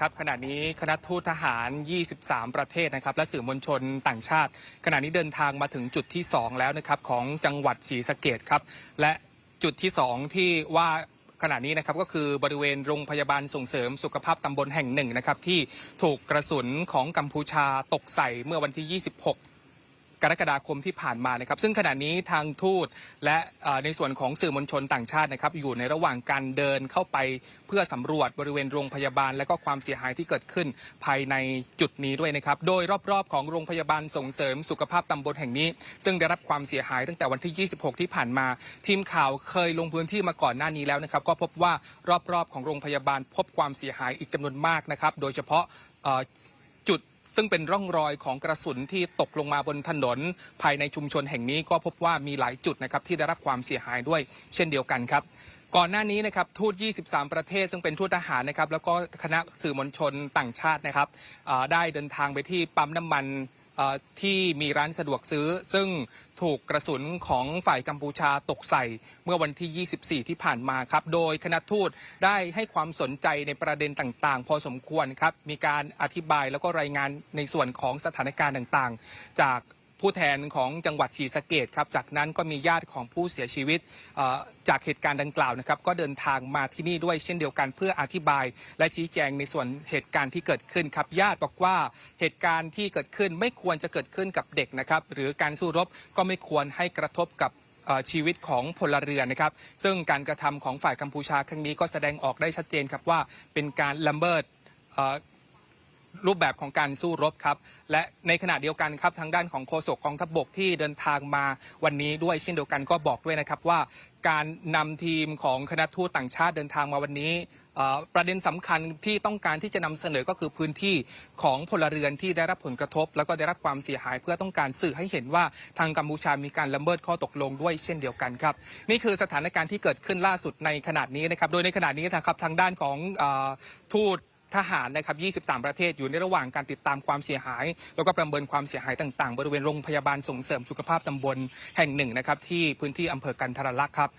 ครับขณะนี้คณะทูตทหาร 23 ประเทศนะครับ และสื่อมวลชนต่างชาติ ขณะนี้เดินทางมาถึงจุดที่ 2 แล้วนะครับของจังหวัดศรีสะเกดครับ และจุดที่ 2 ที่ว่าขณะนี้นะครับก็คือบริเวณโรงพยาบาลส่งเสริมสุขภาพตำบลแห่งหนึ่งนะครับที่ถูกกระสุนของกัมพูชาตกใส่เมื่อวันที่ 26 กรกฎาคมที่ผ่านมานะครับ ซึ่งขณะนี้ทางทูตและในส่วนของสื่อมวลชนต่างชาตินะครับ อยู่ในระหว่างการเดินเข้าไปเพื่อสำรวจบริเวณโรงพยาบาล และก็ความเสียหายที่เกิดขึ้นภายในจุดนี้ด้วยนะครับ โดยรอบๆ ของโรงพยาบาลส่งเสริมสุขภาพตำบลแห่งนี้ ซึ่งได้รับความเสียหายตั้งแต่วันที่ 26 ที่ผ่านมา ทีมข่าวเคยลงพื้นที่มาก่อนหน้านี้แล้วนะครับ ก็พบว่ารอบๆ ของโรงพยาบาลพบความเสียหายอีกจำนวนมากนะครับ โดยเฉพาะ ซึ่งเป็นร่องรอยของกระสุนที่ตกลงมาบนถนน ภายในชุมชนแห่งนี้ก็พบว่ามีหลายจุดนะครับที่ได้รับความเสียหายด้วยเช่นเดียวกันครับก่อนหน้านี้นะครับทูต 23 ประเทศ ซึ่งเป็นทูตทหารนะครับ แล้วก็คณะสื่อมวลชนต่างชาตินะครับได้เดินทางไปที่ปั๊มน้ำมัน ที่มีร้านสะดวกซื้อ ซึ่งถูกกระสุนของฝ่ายกัมพูชาตกใส่เมื่อวันที่ 24 ที่ผ่านมาครับ โดยคณะทูตได้ให้ความสนใจในประเด็นต่างๆ พอสมควรครับ มีการอธิบายแล้วก็รายงานในส่วนของสถานการณ์ต่างๆ จาก ผู้แทนของจังหวัดศรีสะเกดครับ จากนั้นก็มีญาติของผู้เสียชีวิตจากเหตุการณ์ดังกล่าวนะครับ ก็เดินทางมาที่นี่ด้วยเช่นเดียวกันเพื่ออธิบาย และชี้แจงในส่วนเหตุการณ์ที่เกิดขึ้นครับ ญาติบอกว่าเหตุการณ์ที่เกิดขึ้นไม่ควรจะเกิดขึ้นกับเด็กนะครับ หรือการสู้รบก็ไม่ควรให้กระทบกับชีวิตของพลเรือนนะครับ ซึ่งการกระทำของฝ่ายกัมพูชาครั้งนี้ก็แสดงออกได้ชัดเจนครับว่าเป็นการละเมิด รูปแบบของการสู้รบครับ และในขณะเดียวกันครับทางด้านของโฆษกกองทัพบกที่เดินทางมาวันนี้ด้วยเช่นเดียวกันก็บอกด้วยนะครับว่า การนำทีมของคณะทูตต่างชาติเดินทางมาวันนี้ประเด็นสำคัญที่ต้องการที่จะนำเสนอก็คือพื้นที่ของพลเรือนที่ได้รับผลกระทบ แล้วก็ได้รับความเสียหาย เพื่อต้องการสื่อให้เห็นว่าทางกัมพูชามีการละเมิดข้อตกลงด้วยเช่นเดียวกันครับ นี่คือสถานการณ์ที่เกิดขึ้นล่าสุดในขณะนี้นะครับ โดยในขณะนี้นะครับทางด้านของอทูต ทหารนะครับ 23 ประเทศอยู่ในระหว่างการติดตามความเสียหาย แล้วก็ประเมินความเสียหายต่าง ๆ บริเวณโรงพยาบาลส่งเสริมสุขภาพตำบลแห่งหนึ่งนะครับที่พื้นที่อำเภอกันทรลักษณ์ครับ